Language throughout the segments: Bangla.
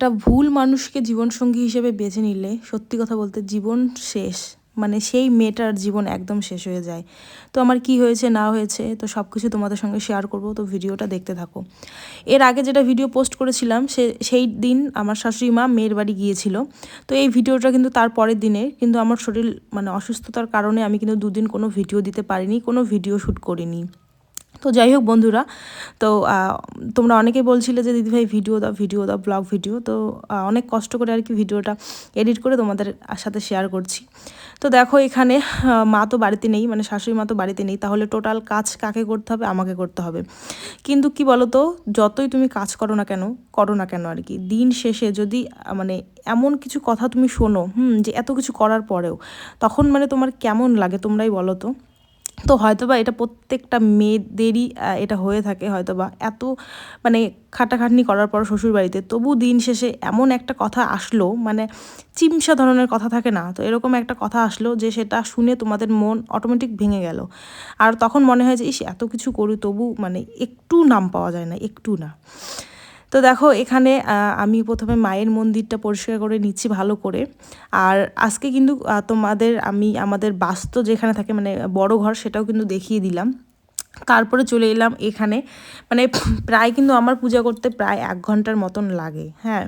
একটা ভুল মানুষকে জীবনসঙ্গী হিসেবে বেছে নিলে, সত্যি কথা বলতে জীবন শেষ। মানে সেই মেয়েটার জীবন একদম শেষ হয়ে যায়। তো আমার কি হয়েছে, না হয়েছে, তো সব কিছু তোমাদের সঙ্গে শেয়ার করব, তো ভিডিওটা দেখতে থাকো। এর আগে যেটা ভিডিও পোস্ট করেছিলাম, সে, সেই দিন আমার শাশুড়ি মা মেয়ের বাড়ি গিয়েছিল। তো এই ভিডিওটা কিন্তু তার পরের দিনে কিন্তু আমার শরীর মানে অসুস্থতার কারণে আমি কিন্তু দুদিন কোনো ভিডিও দিতে পারিনি, কোনো ভিডিও শ্যুট করিনি। তো যাই হোক বন্ধুরা, তো তোমরা অনেকেই বলছিলে যে, দিদিভাই, ভিডিও দাও ভিডিও দাও, ব্লগ ভিডিও। তো অনেক কষ্ট করে আর কি ভিডিওটা এডিট করে তোমাদের সাথে শেয়ার করছি। তো দেখো এখানে মা তো বাড়িতে নেই মানে শাশুড়ি মা তো বাড়িতে নেই, তাহলে টোটাল কাজ কাকে করতে হবে? আমাকে করতে হবে। কিন্তু কি বলো তো যতই তুমি কাজ করো না কেন, করো না কেন আর কি, দিন শেষে যদি মানে এমন কিছু কথা তুমি শোনো, হুম, যে এত কিছু করার পরেও, তখন মানে তোমার কেমন লাগে তোমরাই বলো তো? তো হয়তোবা এটা প্রত্যেকটা মেয়েদেরই এটা হয়ে থাকে হয়তোবা। এত মানে খাটাখাটনি করার পর শ্বশুরবাড়িতে, তবু দিন শেষে এমন একটা কথা আসলো মানে চিমসা ধরনের কথা থাকে না? তো এরকম একটা কথা আসলো যে সেটা শুনে তোমাদের মন অটোমেটিক ভেঙে গেল। আর তখন মনে হয় যে, ইস, এত কিছু করি, তবু মানে একটু নাম পাওয়া যায় না, একটু না। তো দেখো, এখানে আমি প্রথমে মায়ের মন্দিরটা পরিষ্কার করে নিচ্ছি ভালো করে। আর আজকে কিন্তু তোমাদের আমি আমাদের বাস্তু যেখানে থাকে মানে বড় ঘর, সেটাও কিন্তু দেখিয়ে দিলাম। তারপরে চলে এলাম এখানে। মানে প্রায় কিন্তু আমার পূজা করতে প্রায় এক ঘণ্টার মতন লাগে হ্যাঁ।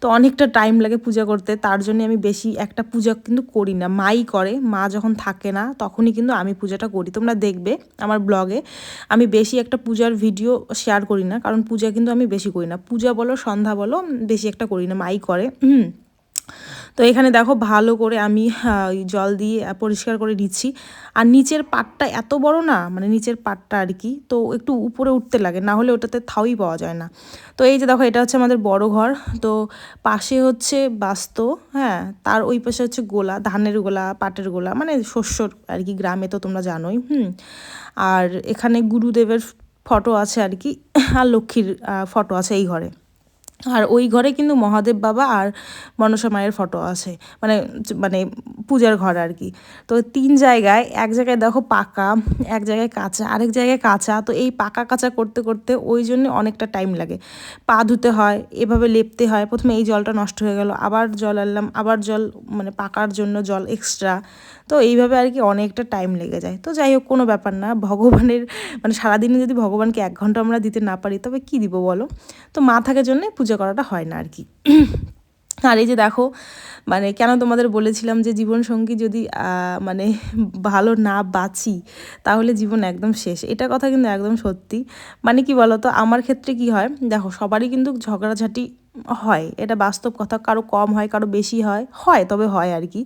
তো অনেকটা টাইম লাগে পূজা করতে, তার জন্য আমি বেশি একটা পূজা কিন্তু করি না। মাই করে, মা যখন থাকে না, তখনই কিন্তু আমি পূজাটা করি। তোমরা দেখবে আমার ব্লগে আমি বেশি একটা পূজার ভিডিও শেয়ার করি না, কারণ পূজা কিন্তু আমি বেশি করি না। পূজা বলো, সন্ধ্যা বলো, বেশি একটা করি না, মাই করে। হুম তো এখানে দেখো ভালো করে আমি জল দিয়ে পরিষ্কার করে নিচ্ছি। আর নিচের পাটটা এত বড় না মানে নিচের পাটটা আর কি, তো একটু উপরে উঠতে লাগে, না হলে ওটাতে থাউই পাওয়া যায় না। তো এই যে দেখো, এটা হচ্ছে আমাদের বড় ঘর, তো পাশে হচ্ছে বাস্ত হ্যাঁ তার ওই পাশে হচ্ছে গোলা, ধানের গোলা, পাটের গোলা মানে শস্যর আর কি, গ্রামে তো তোমরা জানোই, হুম। আর এখানে গুরুদেবের ফটো আছে আর কি, আর লক্ষ্মীর ফটো আছে এই ঘরে। আর ওই ঘরে কিন্তু মহাদেব বাবা আর মনসা মায়ের ফটো আছে। মানে মানে পূজার ঘর আর কি। তো তিন জায়গায়, এক জায়গায় দেখো পাকা, এক জায়গায় কাঁচা, আরেক জায়গায় কাঁচা। তো এই পাকা কাঁচা করতে করতে ওই জন্য অনেকটা টাইম লাগে। পা ধুতে হয়, এভাবে লেপতে হয়। প্রথমে এই জলটা নষ্ট হয়ে গেল, আবার জল আনলাম, আবার জল মানে পাকার জন্য জল এক্সট্রা তো এইভাবে আর কি অনেকটা টাইম লেগে যায়। তো যাই হোক, কোনো ব্যাপার না, ভগবানের মানে সারাদিনে যদি ভগবানকে এক ঘণ্টা আমরা দিতে না পারি, তবে কি দিব বলো? তো মা থাকার জন্য পূজা করাটা হয় না আর কি। আর এই যে দেখো মানে কেন তোমাদের বলেছিলাম যে জীবনসঙ্গী যদি মানে ভালো না বাঁচি, তাহলে জীবন একদম শেষ। এটা কথা কিন্তু একদম সত্যি। মানে কি বলতো, আমার ক্ষেত্রে কি হয়, দেখো সবারই কিন্তু ঝগড়াঝাটি হয়, এটা বাস্তব কথা, কারও কম হয়, কারও বেশি হয় হয়, তবে হয় আর কি।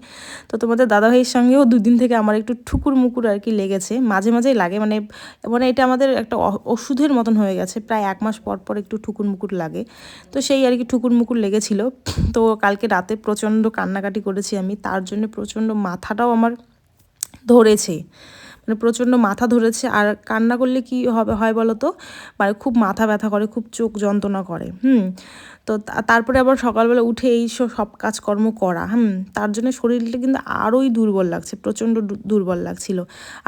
তো তোমাদের দাদাভাইয়ের সঙ্গেও দুদিন থেকে আমার একটু ঠুকুর মুকুর আর কি লেগেছে, মাঝে মাঝেই লাগে মানে মানে এটা আমাদের একটা ওষুধের মতন হয়ে গেছে, প্রায় এক মাস পর পর একটু ঠুকুর মুকুর লাগে। তো সেই আর কি ঠুকুর মুকুর লেগেছিল, তো কালকে রাতে প্রচণ্ড কান্নাকাটি করেছি আমি, তার জন্য প্রচণ্ড মাথাটাও আমার ধরেছে। মানে প্রচণ্ড মাথা ধরেছে। আর কান্না করলে কি হবে, হয় বলো তো মানে খুব মাথা ব্যথা করে, খুব চোখ যন্ত্রণা করে, হুম? তো তারপরে আবার সকালবেলা উঠে এই সব কাজকর্ম করা, হুম? তার জন্য শরীরটা কিন্তু আরোই দুর্বল লাগছে, প্রচণ্ড দুর্বল লাগছিল।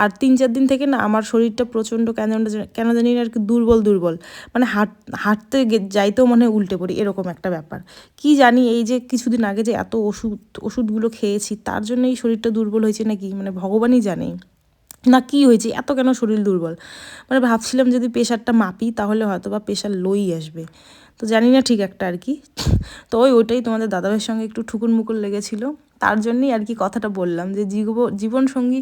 আর তিন, চার দিন থেকে না আমার শরীরটা প্রচণ্ড কেন কেন জানি না আর কি দুর্বল দুর্বল। মানে হাঁট, হাঁটতে যাইতেও মনে হয় উল্টে পড়ি, এরকম একটা ব্যাপার। কি জানি এই যে কিছুদিন আগে যে এত ওষুধ, ওষুধগুলো খেয়েছি, তার জন্য এই শরীরটা দুর্বল হয়েছে নাকি? মানে ভগবানই জানে। না কি হয়েছে? এত কেন শরীর দুর্বল? মানে ভাবছিলাম যদি প্রেশারটা মাপি, তাহলে হয়তো বা প্রেশার লোই আসবে। তো জানি না ঠিক একটা আর কি। তো ওই ওইটাই তোমাদের দাদাভাইয়ের সঙ্গে একটু ঠুকুর মুকুর লেগেছিলো। তার জন্যই আর কি কথাটা বললাম যে জীবন সঙ্গী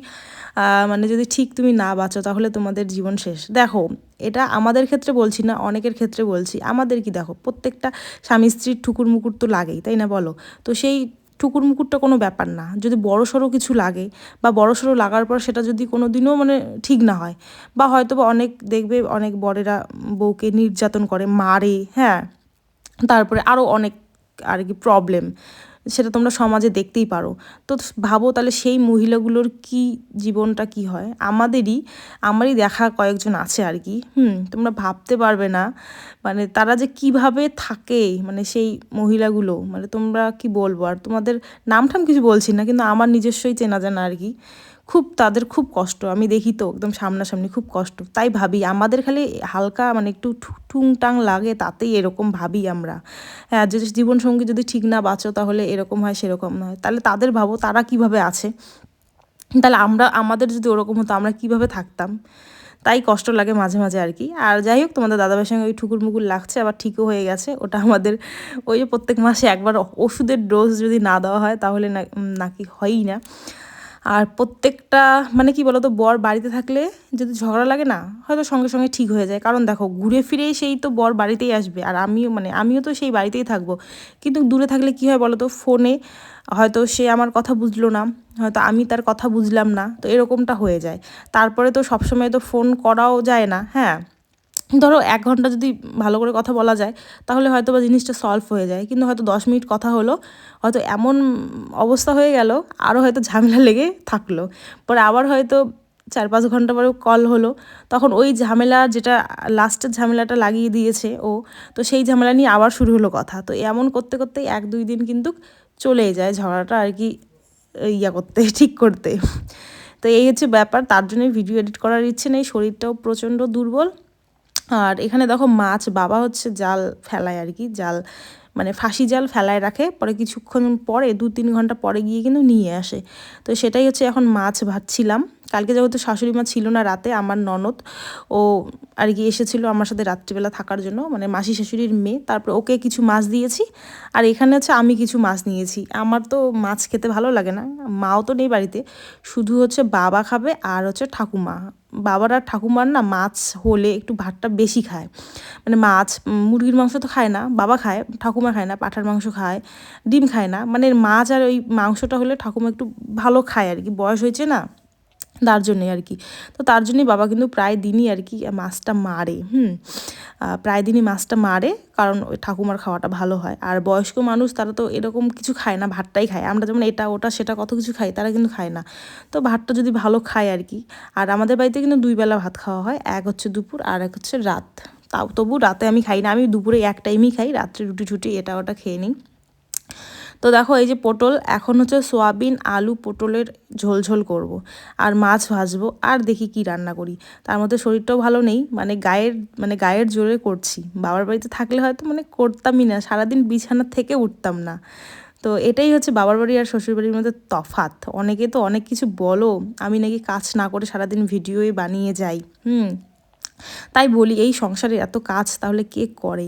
মানে যদি ঠিক তুমি না বাঁচো, তাহলে তোমাদের জীবন শেষ। দেখো, এটা আমাদের ক্ষেত্রে বলছি না, অনেকের ক্ষেত্রে বলছি। আমাদের কি দেখো, প্রত্যেকটা স্বামী স্ত্রীর ঠুকুর মুকুর তো লাগেই, তাই না বলো? তো সেই ঠুকুর মুকুরটা কোনো ব্যাপার না। যদি বড় সড়ো কিছু লাগে বা বড় সড়ো লাগার পর সেটা যদি কোনো দিনও মানে ঠিক না হয় বা হয়তো বা অনেক দেখবে অনেক বরেরা বউকে নির্যাতন করে, মারে হ্যাঁ। তারপরে আরও অনেক আর কি প্রবলেম সেটা তোমরা সমাজে দেখতেই পারো। তো ভাবো তাহলে সেই মহিলাগুলোর কি জীবনটা কি হয়? আমাদেরই, আমারই দেখা কয়েকজন আছে আর কি। হুম, তোমরা ভাবতে পারবে না। মানে তারা যে কীভাবে থাকে মানে সেই মহিলাগুলো মানে তোমরা কি বলব? আর তোমাদের নাম ঠাম কিছু বলছি না, কিন্তু আমার নিজস্বই চেনা জানা আর কি। খুব, তাদের খুব কষ্ট। আমি দেখি তো একদম সামনাসামনি খুব কষ্ট। তাই ভাবি, আমাদের খালি হালকা মানে একটু টুংটাং লাগে, তাতেই এরকম ভাবি আমরা। হ্যাঁ যদি জীবনসঙ্গী যদি ঠিক না বাঁচো, তাহলে এরকম হয়, সেরকম নয়। তাহলে তাদের ভাবো, তারা কীভাবে আছে? তাহলে আমরা, আমাদের যদি ওরকম হতো, আমরা কীভাবে থাকতাম? তাই কষ্ট লাগে মাঝে মাঝে আর কি। আর যাই হোক, তোমাদের দাদাভাইয়ের সঙ্গে ওই ঠুকুর মুকুর লাগছে, আবার ঠিকও হয়ে গেছে। ওটা আমাদের, ওই যে প্রত্যেক মাসে একবার ওষুধের ডোজ যদি না দেওয়া হয়, তাহলে নাকি হয়ই না। আর প্রত্যেকটা মানে কি বলতো, বর বাড়িতে থাকলে যদি ঝগড়া লাগে না, হয়তো সঙ্গে সঙ্গে ঠিক হয়ে যায়। কারণ দেখো, ঘুরে ফিরেই সেই তো বর বাড়িতেই আসবে। আর আমিও মানে আমিও তো সেই বাড়িতেই থাকব। কিন্তু দূরে থাকলে কি হয় বলো তো ফোনে হয়তো সে আমার কথা বুঝলো না, হয়তো আমি তার কথা বুঝলাম না, তো এরকমটা হয়ে যায়। তারপরে তো সবসময় তো ফোন করাও যায় না হ্যাঁ? ধরো এক ঘণ্টা যদি ভালো করে কথা বলা যায়, তাহলে হয়তো বা জিনিসটা সলভ হয়ে যায়। কিন্তু হয়তো দশ মিনিট কথা হলো, হয়তো এমন অবস্থা হয়ে গেল আরও হয়তো ঝামেলা লেগে থাকল। পরে আবার হয়তো চার পাঁচ ঘণ্টা পরেও কল হলো, তখন ওই ঝামেলা যেটা লাস্টের ঝামেলাটা লাগিয়ে দিয়েছে ও, তো সেই ঝামেলা নিয়ে আবার শুরু হলো কথা। তো এমন করতে করতে এক দুই দিন কিন্তু চলেই যায় ঝগড়াটা আর কি, ইয়া করতে, ঠিক করতে। তো এই হচ্ছে ব্যাপার, তার জন্যই ভিডিও এডিট করার ইচ্ছে নেই, শরীরটাও প্রচণ্ড দুর্বল। আর এখানে দেখো মাছ, বাবা হচ্ছে জাল ফেলায় আর কি, জাল মানে ফাঁসি জাল ফেলায় রাখে। পরে কিছুক্ষণ পরে দু তিন ঘণ্টা পরে গিয়ে কিন্তু নিয়ে আসে। তো সেটাই হচ্ছে এখন মাছ ভাজছিলাম। কালকে যেহেতু শাশুড়ি মা ছিল না রাতে, আমার ননদ, ও আর কি এসেছিল আমার সাথে রাত্রিবেলা থাকার জন্য মানে মাসি শাশুড়ির মেয়ে, তারপর ওকে কিছু মাছ দিয়েছি, আর এখানে হচ্ছে আমি কিছু মাছ নিয়েছি। আমার তো মাছ খেতে ভালো লাগে না, মাও তো নেই বাড়িতে, শুধু হচ্ছে বাবা খাবে আর হচ্ছে ঠাকুমা। বাবার আর ঠাকুমার না মাছ হলে একটু ভাতটা বেশি খায়। মানে মাছ মুরগির মাংস তো খায় না, বাবা খায়, ঠাকুমা খায় না, পাঠার মাংস খায়, ডিম খায় না মানে মাছ আর ওই মাংসটা হলে ঠাকুমা একটু ভালো খায় আর কি, বয়স হয়েছে না। তার জন্যে আর কি। তো তার জন্যই বাবা কিন্তু প্রায় দিনই আর কি মাছটা মারে, হুম? প্রায় দিনই মাছটা মারে কারণ ওই ঠাকুমার খাওয়াটা ভালো হয়। আর বয়স্ক মানুষ তারা তো এরকম কিছু খায় না, ভাতটাই খায়। আমরা যেমন এটা, ওটা, সেটা কত কিছু খাই, তারা কিন্তু খায় না। তো ভাতটা যদি ভালো খায় আর কি। আর আমাদের বাড়িতে কিন্তু দুই বেলা ভাত খাওয়া হয়, এক হচ্ছে দুপুর আর এক হচ্ছে রাত। তাও তবু রাতে আমি খাই না, আমি দুপুরে এক টাইমই খাই, রাত্রে রুটি টুটি এটা ওটা খেয়ে নিই। তো দেখো এই যে পটল, এখন হচ্ছে সোয়াবিন, আলু, পটলের ঝোল ঝোল করব। আর মাছ ভাজবো, আর দেখি কি রান্না করি। তার মধ্যে শরীরটাও ভালো নেই মানে গায়ের মানে গায়ের জোরে করছি। বাবার বাড়িতে থাকলে হয়তো মানে করতামই না, সারাদিন বিছানা থেকে উঠতাম না। তো এটাই হচ্ছে বাবার বাড়ি আর শ্বশুর বাড়ির মধ্যে তফাত অনেকে তো অনেক কিছু বলো, আমি নাকি কাজ না করে সারাদিন ভিডিওই বানিয়ে যাই, হুম। তাই বলি, এই সংসারে এত কাজ, তাহলে কে করে?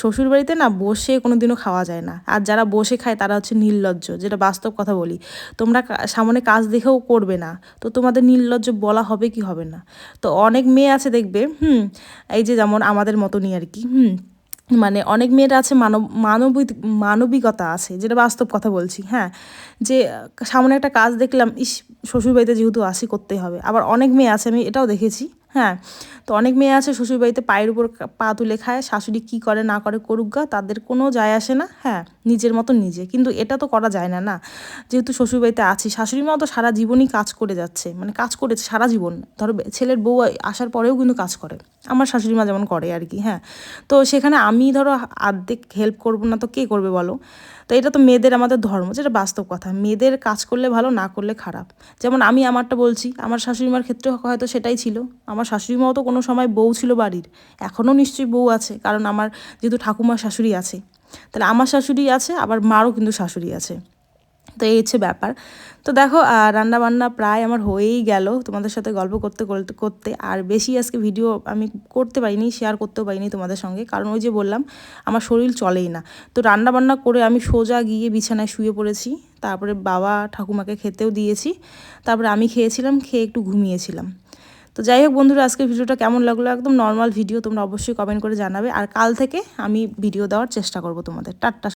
শ্বশুর বাড়িতে না বসে কোনো দিনও খাওয়া যায় না। আর যারা বসে খায়, তারা হচ্ছে নির্লজ্জ। যেটা বাস্তব কথা বলি, তোমরা সামনে কাজ দেখেও করবে না। তো তোমাদের নির্লজ্জ বলা হবে কি হবে না? তো অনেক মেয়ে আছে দেখবে, হুম, এই যে যেমন আমাদের মতনই আর কি, হুম মানে অনেক মেয়েরা আছে মানব মানবিক মানবিকতা আছে, যেটা বাস্তব কথা বলছি হ্যাঁ যে সামনে একটা কাজ দেখলাম, ইস, শ্বশুরবাড়িতে যেহেতু আসি, করতেই হবে। আবার অনেক মেয়ে আছে, আমি এটাও দেখেছি হ্যাঁ তো অনেক মেয়ে আছে শ্বশুরবাড়িতে পায়ের উপর পা তুলে খায়, শাশুড়ি কী করে না করে করুক গা, তাদের কোনো যায় আসে না হ্যাঁ। নিজের মতো নিজে। কিন্তু এটা তো করা যায় না না? যেহেতু শ্বশুরবাড়িতে আছি শাশুড়ি মাও তো সারা জীবনই কাজ করে যাচ্ছে মানে কাজ করেছে সারা জীবন। ধরো ছেলের বউ আসার পরেও কিন্তু কাজ করে। আমার শাশুড়ি মা যেমন করে আর কি হ্যাঁ? তো সেখানে আমি ধরো আর্ধেক হেল্প করব না তো কে করবে বলো? তো এটা তো মেয়েদের আমাদের ধর্ম, যেটা বাস্তব কথা। মেয়েদের কাজ করলে ভালো, না করলে খারাপ। যেমন আমি আমারটা বলছি, আমার শাশুড়িমার ক্ষেত্রে হয়তো সেটাই ছিল। আমার শাশুড়িমাও তো কোনো সময় বউ ছিল বাড়ির। এখনও নিশ্চয়ই বউ আছে, কারণ আমার যেহেতু ঠাকুমার শাশুড়ি আছে। তাহলে আমার শাশুড়ি আছে, আবার মারও কিন্তু শাশুড়ি আছে। তো এই হচ্ছে ব্যাপার। তো দেখো রান্না বান্না প্রায় আমার হয়েই গেল। তোমাদের সাথে গল্প করতে করতে আর বেশি আজকে ভিডিও আমি করতে পারিনি শেয়ার করতেও পারিনি তোমাদের সঙ্গে। কারণ ওই যে বললাম, আমার শরীর চলেই না। তো রান্না বান্না করে আমি সোজা গিয়ে বিছানায় শুয়ে পড়েছি। তারপরে বাবা ঠাকুমাকে খেতেও দিয়েছি। তারপরে আমি খেয়েছিলাম, খেয়ে একটু ঘুমিয়েছিলাম। তো যাই হোক বন্ধুরা, আজকের ভিডিওটা কেমন লাগল? একদম নর্মাল ভিডিও তোমরা অবশ্যই কমেন্ট করে জানাবে। আর কাল থেকে আমি ভিডিও দেওয়ার চেষ্টা করব তোমাদের। টাট্টা